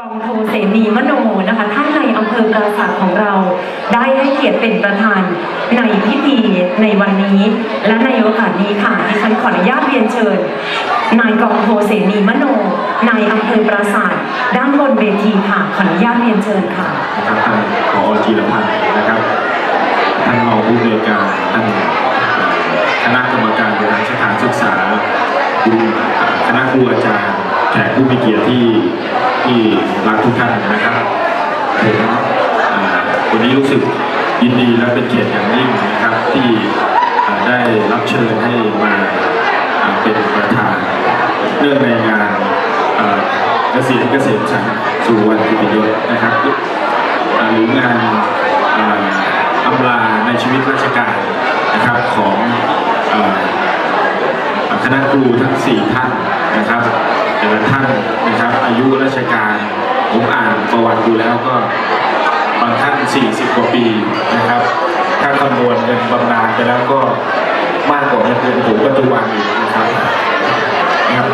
กองโทเสนีมโนนะคะท่านในอำเภอปราสาทของเรา ได้ให้เกียรติเป็นประธานในพิธีในวันนี้ และในโอกาสนี้ค่ะดิฉันขออนุญาตเรียนเชิญ นายกองโทเสนีมโนนายอำเภอปราสาทด้านบนเวทีค่ะขออนุญาตเรียนเชิญค่ะนะครับท่านผอจีรพันธ์นะครับท่านรองผู้อำนวยการท่านคณะกรรมการบริหารสถานศึกษาคณะครูอาจารย์แขกผู้มีเกียรติที่ ที่รักทุกท่านนะครับผมวันนี้รู้สึกยินดีและเป็นเกียรติอย่างยิ่งนะครับที่ได้รับเชิญให้มาเป็นประธานเรื่องในงานเกษียณเกษมสันต์สู่วันกิตยศนะครับหรืองานอำลาในชีวิตราชการนะครับของคณะครูทั้ง 4 ท่านนะครับแต่ละท่าน อายุราชการ ผมอ่านประวัติดูแล้วก็บางท่าน 40 กว่าปีนะครับ ถ้าคำนวณเงินบำนาญไปแล้วก็มากกว่าเงินเดือนผมปัจจุบันอีกนะครับนะครับ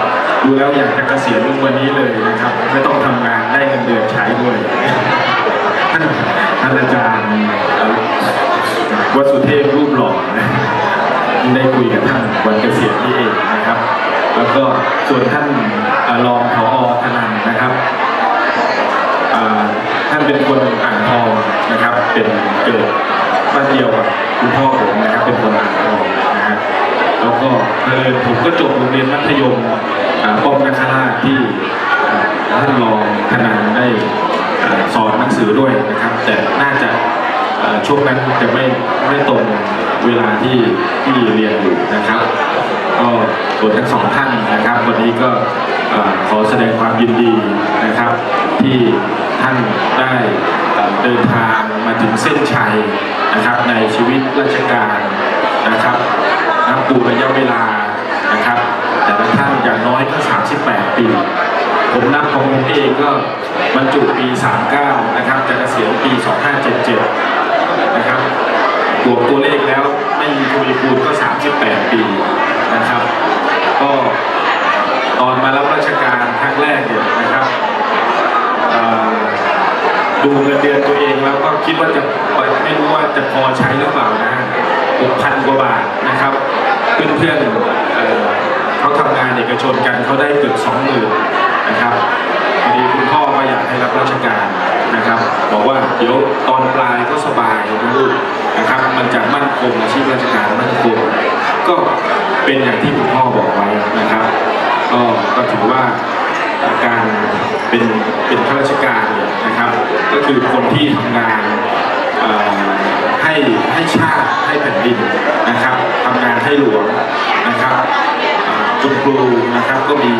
ดูแล้วอยากจะเกษียณวันนี้เลยนะครับ ไม่ต้องทำงานได้เงินเดือนใช้ด้วยท่านอาจารย์เอ่อวสุเทพรูปหล่อนะได้คุยกับท่านวันเกษียณนี่เองนะครับ แล้วก็ส่วนท่านรองผอธนันนะครับท่านเป็นคนอ่างทองนะครับ เป็นเกิดบ้านเดียวกับคุณพ่อผมนะครับ เป็นคนอ่างทองนะฮะแล้วก็เออผมก็จบโรงเรียนมัธยมป้อมนาคราชที่ท่านรองธนันได้สอนหนังสือด้วยนะครับ แต่น่าจะช่วงนั้นจะไม่ไม่ตรงเวลาที่ที่เรียนอยู่นะครับ ก็ส่วทั้งสองท่านนะครับ วันนี้ก็ขอแสดงความยินดีนะครับ ที่ท่านได้เดินทางมาถึงเส้นชัยนะครับ ในชีวิตราชการนะครับนับดูระยะเวลานะครับ แต่ละท่านอย่างน้อยก็ 38 ปี ผมนับของผมเองก็บรรจุปี 39 นะครับจะเกษียณปี 2577 นะครับบวกตัวเลขแล้วไม่มีทวีคูณก็ 38 ปี นะครับ ก็ตอนมารับราชการครั้งแรกเนี่ยนะครับดูเงินเดือนตัวเองแล้วก็คิดว่าจะไม่รู้ว่าจะพอใช้หรือเปล่านะ6,000กว่าบาทนะครับ เพื่อนๆเอ่อเขาทำงานเอกชนกันเขาได้เกือบ20,000นะครับพอดีคุณพ่อก็อยากให้รับราชการนะครับ บอกว่าเดี๋ยวตอนปลายก็สบายนะลูกนะครับ มันจะมั่นคงอาชีพราชการมั่นคง ก็เป็นอย่างที่คุณพ่อบอกไว้นะครับ ก็ก็ถือว่าการเป็นเป็นข้าราชการเนี่ยนะครับ ก็คือคนที่ทำงานให้ให้ชาติให้แผ่นดินนะครับทำงานให้หลวงนะครับคุณครูนะครับก็มี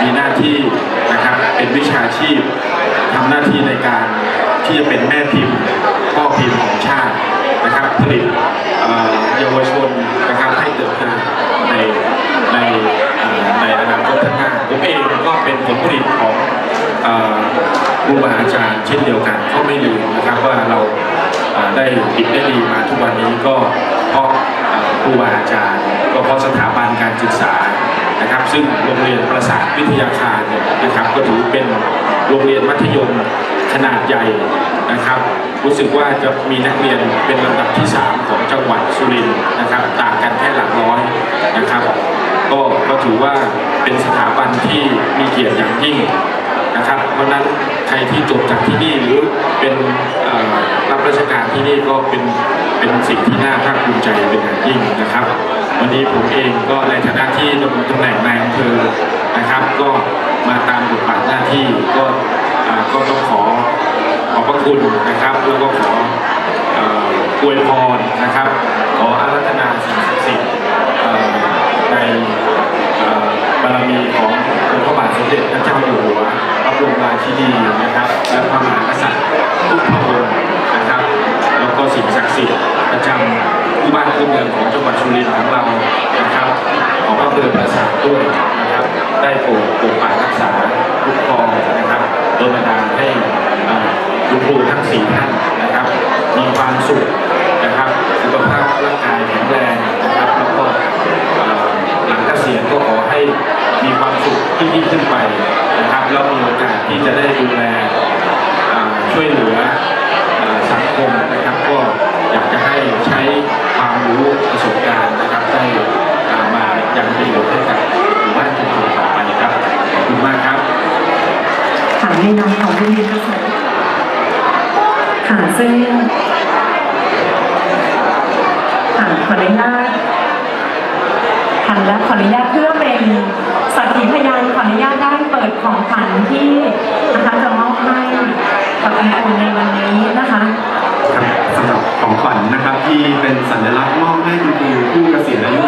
มีหน้าที่นะครับเป็นวิชาชีพทำหน้าที่ในการที่จะเป็นแม่พิมพ์พ่อพิมพ์ของชาตินะครับ ผลิตเอ่อเยาวชนนะครับให้เติบโตในในเอ่อในอนาคตข้างหน้าผมเองก็เป็นผลผลิตของเอ่อ ครูบาอาจารย์เช่นเดียวกันก็ไม่ลืมนะครับว่าเราได้ติดได้ดีมาทุกวันนี้ก็เพราะครูบาอาจารย์ ก็เพราะสถาบันการศึกษานะครับ ซึ่งโรงเรียนประสาทวิทยาคารเนี่ยนะครับ ก็ถือเป็นโรงเรียนมัธยมขนาดใหญ่นะครับ รู้สึกว่าจะมีนักเรียนเป็นลำดับที่ 3 ของจังหวัดสุรินทร์นะครับ ต่างกันแค่หลักร้อยนะครับ ก็ก็ถือว่าเป็นสถาบันที่มีเกียรติอย่างยิ่ง นะครับเพราะนั้นใครที่จบจากที่นี่หรือเป็นรับราชการที่นี่ก็เป็นเป็นสิ่งที่น่าภาคภูมิใจเป็นอย่างยิ่งนะครับ วันนี้ผมเองก็ในฐานะที่ดำรงตำแหน่งนายอำเภอนะครับ ก็มาตามบทบาทหน้าที่ก็ก็ต้องขอขอบพระคุณนะครับแล้วก็ขออวยพรนะครับ ขออารัธนาสิ่งศักดิ์สิทธิ์ใน บารมีขององค์พระบาทสมเด็จพระเจ้าอยู่หัวพระบรมราชินีนะครับ และพระมหากษัตริย์ทุกพระองค์นะครับ แล้วก็สิ่งศักดิ์สิทธิ์ประจำผู้บ้านผู้เมืองของจังหวัดสุรินทร์ของเรานะครับ ของอำเภอประสาทด้วยนะครับ ได้โปรดปกปักรักษา ค่ะซึ่งค่ะขออนุญาตค่ะและขออนุญาตเพื่อเป็นสักขีพยานขออนุญาตได้เปิดของขวัญที่นะคะจะมอบให้กับคุณครูในวันนี้นะคะครับสำหรับของขวัญนะครับที่เป็นสัญลักษณ์มอบให้กับคู่คู่กระสีอายุ